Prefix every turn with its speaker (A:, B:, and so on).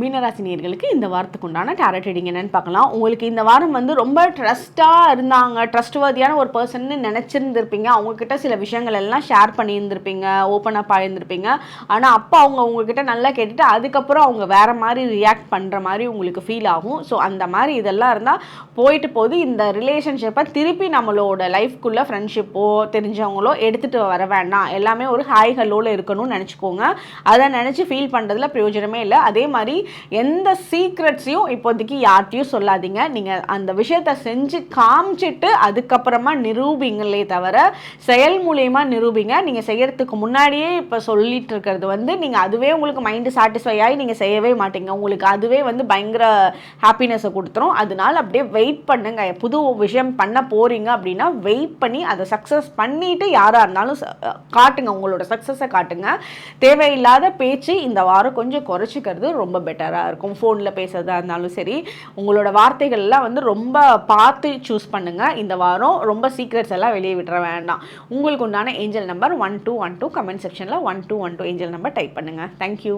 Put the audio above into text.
A: மீனராசினியர்களுக்கு இந்த வாரத்துக்கு உண்டான டேரட் ரீடிங் என்னன்னு பார்க்கலாம். உங்களுக்கு இந்த வாரம் வந்து ரொம்ப ட்ரஸ்ட்டாக இருந்தாங்க ட்ரஸ்ட்வர்தியான ஒரு பர்சன் நினச்சிருந்துருப்பீங்க. அவங்கக்கிட்ட சில விஷயங்கள் எல்லாம் ஷேர் பண்ணியிருந்திருப்பீங்க ஓப்பன் அப் ஆகியிருந்திருப்பீங்க ஆனால் அப்போ அவங்க உங்ககிட்ட நல்லா கேட்டுட்டு அதுக்கப்புறம் அவங்க வேறு மாதிரி ரியாக்ட் பண்ணுற மாதிரி உங்களுக்கு ஃபீல் ஆகும். ஸோ அந்த மாதிரி இதெல்லாம் இருந்தால் போயிட்டு போது இந்த ரிலேஷன்ஷிப்பை திருப்பி நம்மளோட லைஃப்குள்ளே ஃப்ரெண்ட்ஷிப்போ தெரிஞ்சவங்களோ எடுத்துகிட்டு வர வேண்டாம் எல்லாமே ஒரு ஹாய் ஹலோவில் இருக்கணும்னு நினச்சிக்கோங்க. அதை நினச்சி ஃபீல் பண்ணுறதுல பிரயோஜனமே இல்லை. அதே மாதிரி எந்த சீக்ரெட்ஸையும் இப்போதைக்கு யார்ட்டையும் சொல்லாதீங்க. நீங்கள் அந்த விஷயத்த செஞ்சு காமிச்சிட்டு அதுக்கப்புறமா நிரூபிங்களே தவிர செயல் மூலியமாக நிரூபிங்க. நீங்கள் செய்கிறதுக்கு முன்னாடியே இப்போ சொல்லிட்டு இருக்கிறது வந்து நீங்கள் அதுவே உங்களுக்கு மைண்டு சாட்டிஸ்ஃபை ஆகி நீங்கள் செய்யவே மாட்டீங்க. உங்களுக்கு அதுவே வந்து பயங்கர ஹாப்பினஸை கொடுத்துரும். அதனால அப்படியே வெயிட் பண்ணுங்க. புது விஷயம் பண்ண போகிறீங்க அப்படின்னா வெயிட் பண்ணி அதை சக்ஸஸ் பண்ணிட்டு யாராக இருந்தாலும் காட்டுங்க. உங்களோட சக்ஸஸை காட்டுங்க. தேவையில்லாத பேச்சு இந்த வாரம் கொஞ்சம் குறைச்சிக்கிறது ரொம்ப பெட்டராக இருக்கும். ஃபோனில் பேசுறதா இருந்தாலும் சரி உங்களோட வார்த்தைகள்லாம் வந்து ரொம்ப பார்த்து சூஸ் பண்ணுங்க. இந்த வாரம் ரொம்ப சீக்ரெட்ஸ் எல்லாம் வெளியே விட்டுற வேண்டாம். உங்களுக்கு உண்டான angel number one two one two comment செக்ஷனில் one two one two angel number type பண்ணுங்கள் தேங்க்யூ